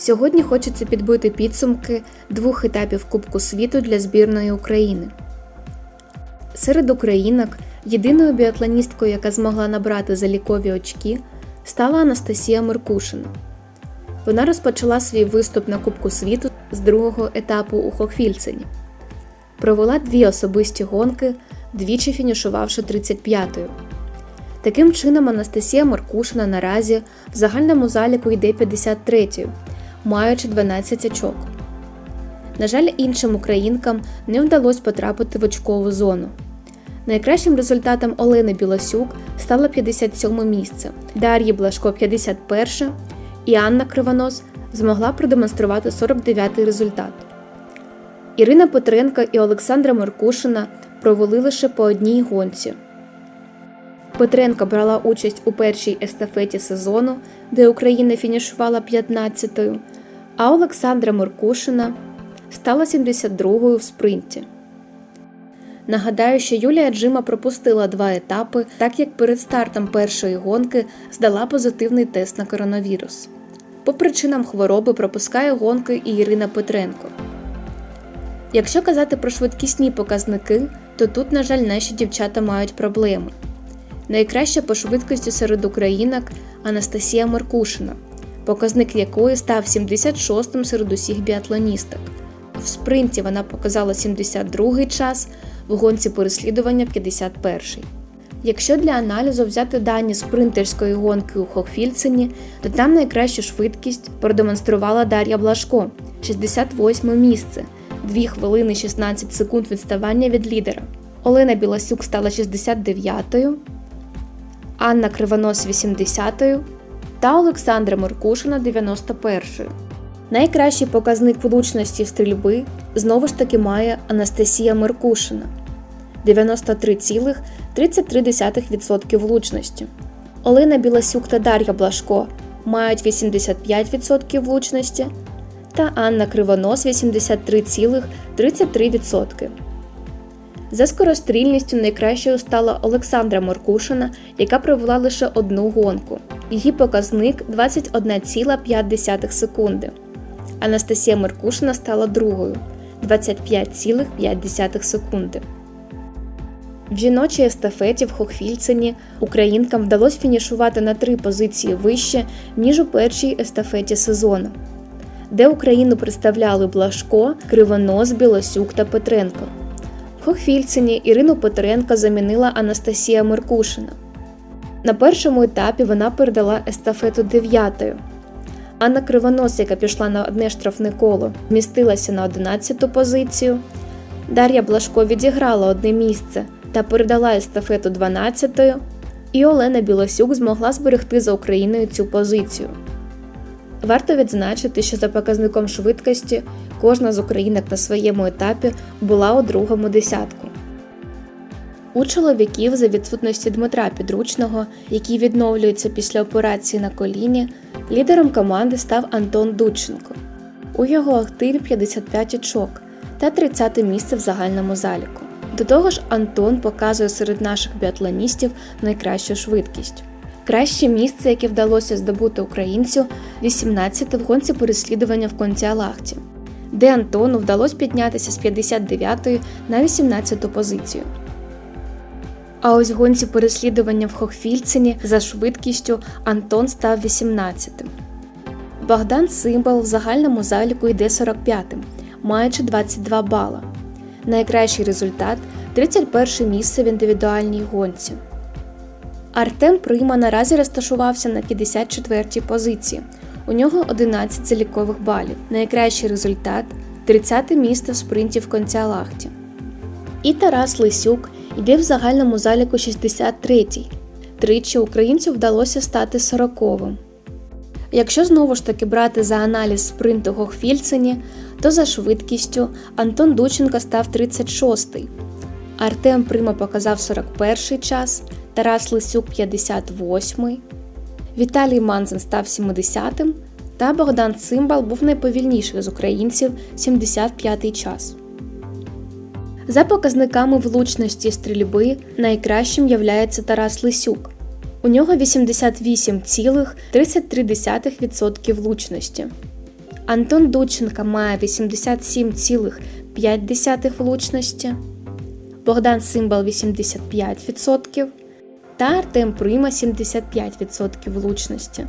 Сьогодні хочеться підбити підсумки двох етапів Кубку світу для збірної України. Серед українок єдиною біатлоністкою, яка змогла набрати залікові очки, стала Анастасія Меркушина. Вона розпочала свій виступ на Кубку світу з другого етапу у Хохвільцині. Провела дві особисті гонки, двічі фінішувавши 35-ю. Таким чином, Анастасія Маркушина наразі в загальному заліку йде 53-ю, маючи 12 очок. На жаль, іншим українкам не вдалося потрапити в очкову зону. Найкращим результатом Олени Білосюк стало 57 місце, Дар'ї Блашко 51 і Анна Кривонос змогла продемонструвати 49-й результат. Ірина Петренко і Олександра Меркушина провели лише по одній гонці. Петренко брала участь у першій естафеті сезону, де Україна фінішувала 15-ю, а Олександра Меркушина стала 72-ю в спринті. Нагадаю, що Юлія Джима пропустила два етапи, так як перед стартом першої гонки здала позитивний тест на коронавірус. По причинам хвороби пропускає гонки і Ірина Петренко. Якщо казати про швидкісні показники, то тут, на жаль, наші дівчата мають проблеми. Найкраща по швидкості серед українок Анастасія Маркушина, показник якої став 76-м серед усіх біатлоністок. В спринті вона показала 72-й час, в гонці переслідування 51-й. Якщо для аналізу взяти дані спринтерської гонки у Хохфільцині, то там найкращу швидкість продемонструвала Дар'я Блашко 68 місце, 2 хвилини 16 секунд відставання від лідера. Олена Біласюк стала 69-ю, Анна Кривонос 80-ю та Олександра Меркушина 91-ю. Найкращий показник влучності стрільби знову ж таки має Анастасія Меркушина 93,33% влучності. Олена Біласюк та Дар'я Блашко мають 85% влучності та Анна Кривонос 83,33%. За скорострільністю найкращою стала Олександра Моркушина, яка провела лише одну гонку. Її показник 21,5 секунди. Анастасія Меркушина стала другою 25,5 секунди. В жіночій естафеті в Хохвільцині українкам вдалося фінішувати на три позиції вище, ніж у першій естафеті сезону, де Україну представляли Блашко, Кривонос, Білосюк та Петренко. Хохвільцині Ірину Петренко замінила Анастасія Меркушина. На першому етапі вона передала естафету дев'ятою. Анна Кривонос, яка пішла на одне штрафне коло, вмістилася на 11-ту позицію. Дар'я Блашко відіграла одне місце та передала естафету 12-ю, і Олена Білосюк змогла зберегти за Україною цю позицію. Варто відзначити, що за показником швидкості кожна з українок на своєму етапі була у другому десятку. У чоловіків за відсутності Дмитра Підручного, який відновлюється після операції на коліні, лідером команди став Антон Дудченко. У його активі 55 очок та 30 місце в загальному заліку. До того ж, Антон показує серед наших біатлоністів найкращу швидкість. Краще місце, яке вдалося здобути українцю, 18 в гонці переслідування в Контіалахті, де Антону вдалося піднятися з 59 на 18 позицію. А ось гонці переслідування в Хохфільцині за швидкістю Антон став 18-тим. Богдан Симбал в загальному заліку йде 45-тим, маючи 22 бала. Найкращий результат 31 місце в індивідуальній гонці. Артем Прима наразі розташувався на 54-й позиції. У нього 11 залікових балів. Найкращий результат 30 місце в спринті в Концялахті. І Тарас Лисюк йде в загальному заліку 63-й. Тричі українцю вдалося стати 40-вим. Якщо знову ж таки брати за аналіз спринту Гохфільцині, то за швидкістю Антон Дученко став 36-й, Артем Прима показав 41-й час, Тарас Лисюк 58-й, Віталій Манзен став 70-м, та Богдан Цимбал був найповільніший з українців 75-й час. За показниками влучності стрільби найкращим являється Тарас Лисюк. У нього 88,33% влучності. Антон Дудченка має 87,5 влучності, Богдан Симбал 85% та Артем Прима 75% влучності.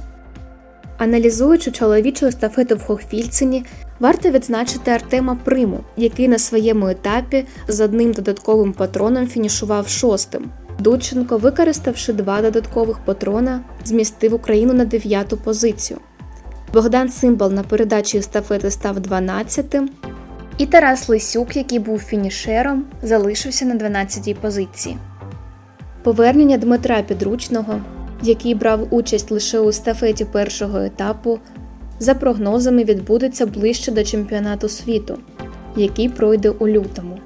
Аналізуючи чоловічу естафету в Хохфільцині, варто відзначити Артема Приму, який на своєму етапі з одним додатковим патроном фінішував шостим. Дудченко, використавши два додаткових патрона, змістив Україну на дев'яту позицію. Богдан Симбал на передачі естафети став 12-тим, і Тарас Лисюк, який був фінішером, залишився на 12-й позиції. Повернення Дмитра Підручного, який брав участь лише у стафеті першого етапу, за прогнозами відбудеться ближче до чемпіонату світу, який пройде у лютому.